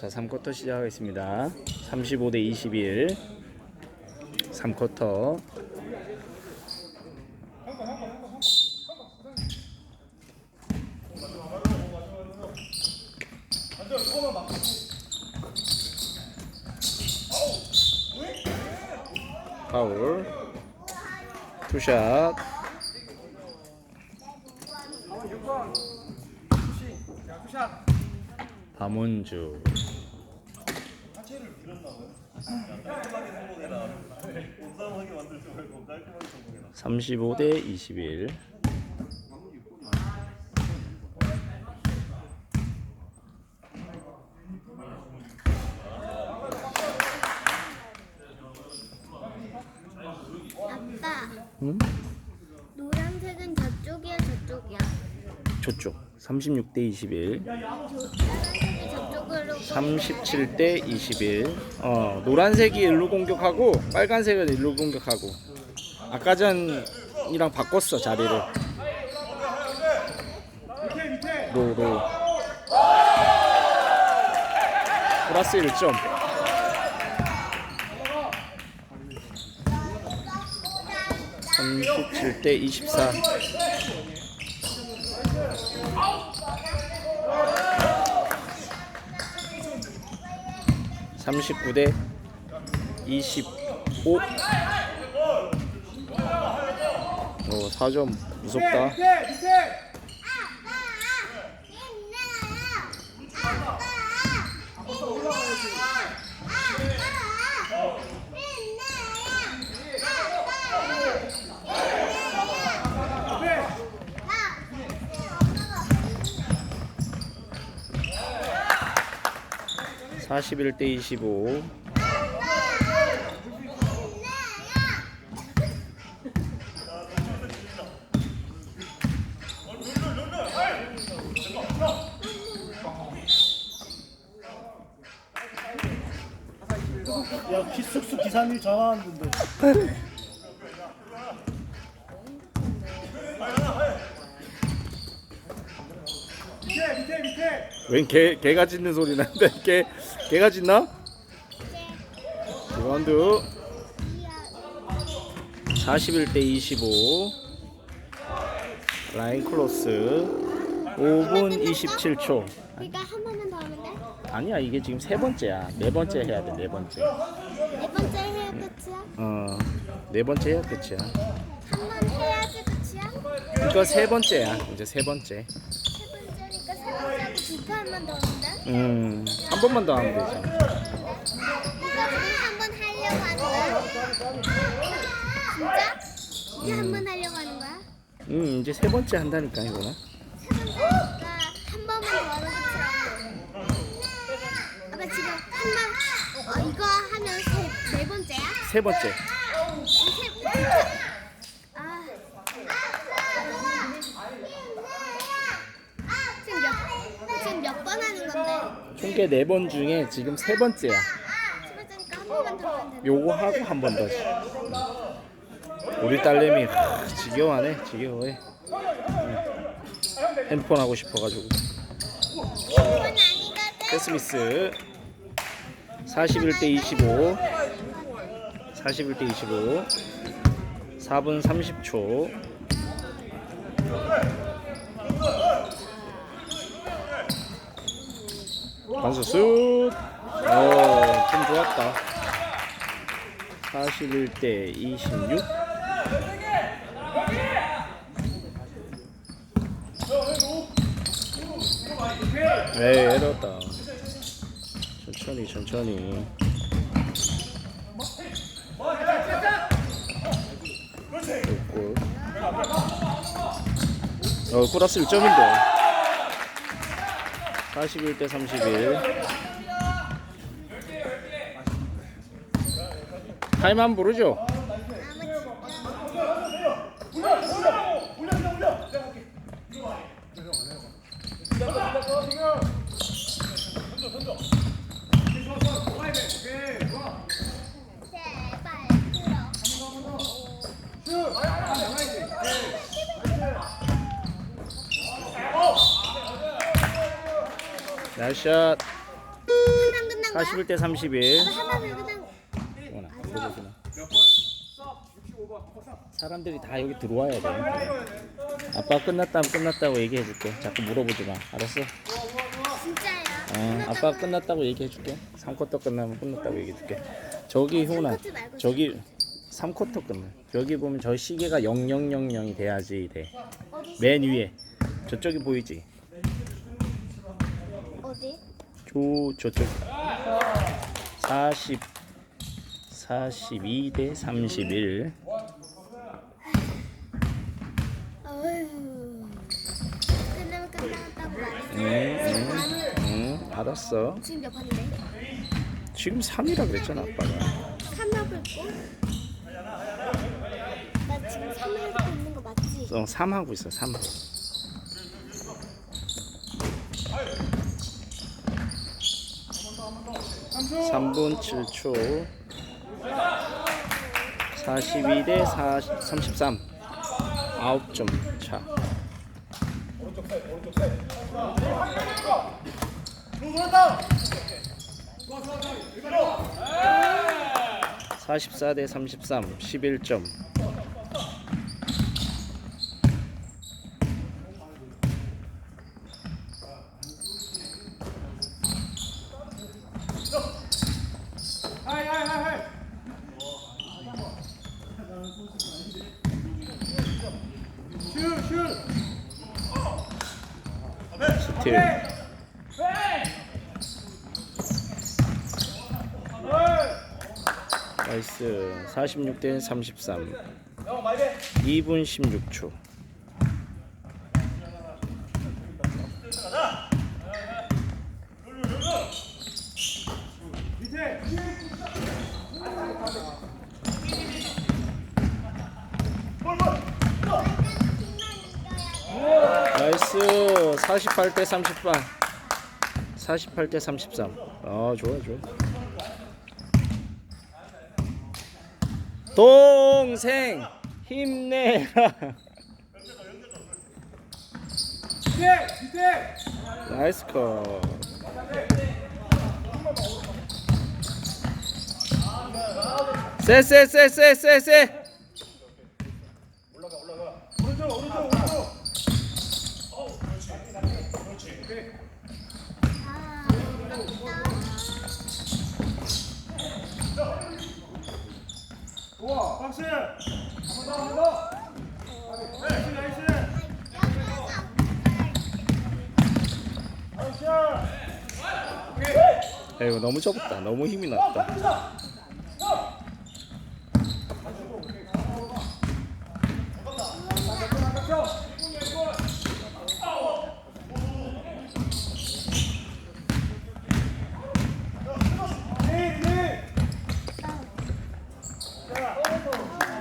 자, 3쿼터 시작하겠습니다. 35대 21. 3쿼터. 파울. 투샷. 박문주. 35대 21. 아빠, 응? 노란색은 저쪽이야, 저쪽이야. 저쪽. 36대 21. 노란색이 저쪽으로. 37대 21. 어, 노란색이 일로 공격하고 빨간색은 일로 공격하고. 아까 전이랑 바꿨어 자리를. 로로. 플러스 1점. (37 대 24) 39대 25. 오, 4점 무섭다. (41 대 25) 야 키쑥쑥 기사님 전화 왔는데. 밑에 밑에 밑에 웬 개, 개가 짖는 소리 나는데 개, 개가 짖나? 리바운드. 41대 25 라인 클로스. 5분 27초. 그러니까 한 번만 더 하면 돼? 아니야 이게 지금 세 번째야. 네 번째 해야 돼네 번째. 네 번째 해야 끝이야? 어네 번째 해야 끝이야. 한 번 해야지 끝이야? 이거 세 번째야. 이제 세 번째 두판만 더 하면 돼? 음한 번만 더 하면 되지 한번 하려고 하는 거야? 진짜? 이제 한 번 하려고 하는 거야? 음 이제 세 번째 한다니까 이거는 세 번째니까 한 번만 더 하는 아빠 지금 한번 어, 이거 하면 세, 네 번째야? 세 번째 세 번째 아 지금 몇, 지금 몇 번 하는 총계 네번 중에 지금 세 번째야 요거 하고 한 번 더. 우리 딸내미 하, 지겨워하네, 지겨워해. 응. 핸폰 하고 싶어가지고. 패스미스 41대 25. 41대 25. 4분 30초. 반수 슛. 오, 좀 좋았다. 41대 26. 에이, 에러다. 천천히, 천천히. 골. 어, 플러스 1점인데. 41대 31. 타임 한 부르죠? 제발 나이스 샷. 하나 끝난 거야? 41대 31. 아빠 하나는 끝난 이거나 물어보지 마. 사람들이 다 여기 들어와야 돼. 아빠 끝났다면 끝났다고 얘기해 줄게. 자꾸 물어보지 마. 알았어? 진짜예요. 어, 아빠 끝났다고 얘기해 줄게. 3쿼터 끝나면 끝났다고 얘기해 줄게. 저기 효나, 3쿼터 말고 저기 3쿼터 끝나. 여기 보면 저 시계가 0000이 돼야지 돼. 맨 위에 저쪽이 보이지? 저 저쪽 40 42 대 31 어휴. 끝나면 끝났다고 말했어. 응, 응, 응, 알았어. 지금 몇 판인데? 지금 3이라 그랬잖아 아빠가 3 하고 있고. 나 지금 3 하고 있는 거 맞지? 어, 3 하고 있어 3 3분 7초. 42 대 33 9점 차. 44 대 33 11점 스틸 나이스. 46대 33 2분 16초. 나이스 48대 33 48대 33 아 좋아 좋아. 동생 힘내라. 나이스 컷. 쎄쎄쎄쎄쎄쎄. 오른쪽 오른쪽 오른쪽 좋아 박스 한번더한번더 나이스 나이스 나이스 야 이거 너무 접었다. 너무 힘이 났다. 네, 네.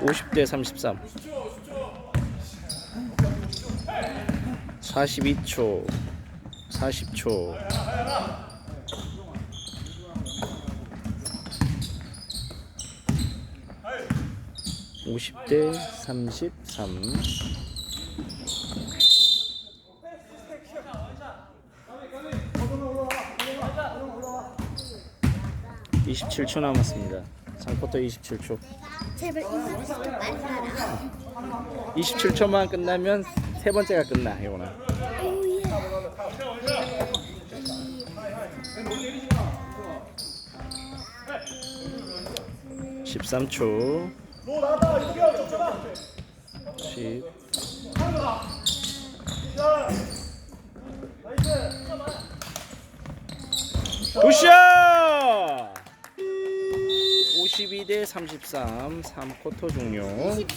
50대 33 42초 40초 (50대 33) 27초 남았습니다. 3쿼터 27초. 제발 인사도 좀 빨리 가라. 27초만 끝나면 세 번째가 끝나. 오예. 13초. 너 나왔다 이겨 쫓아라 10. 자 나이스 굿샷! 52 대 33, 3쿼터 종료. 23일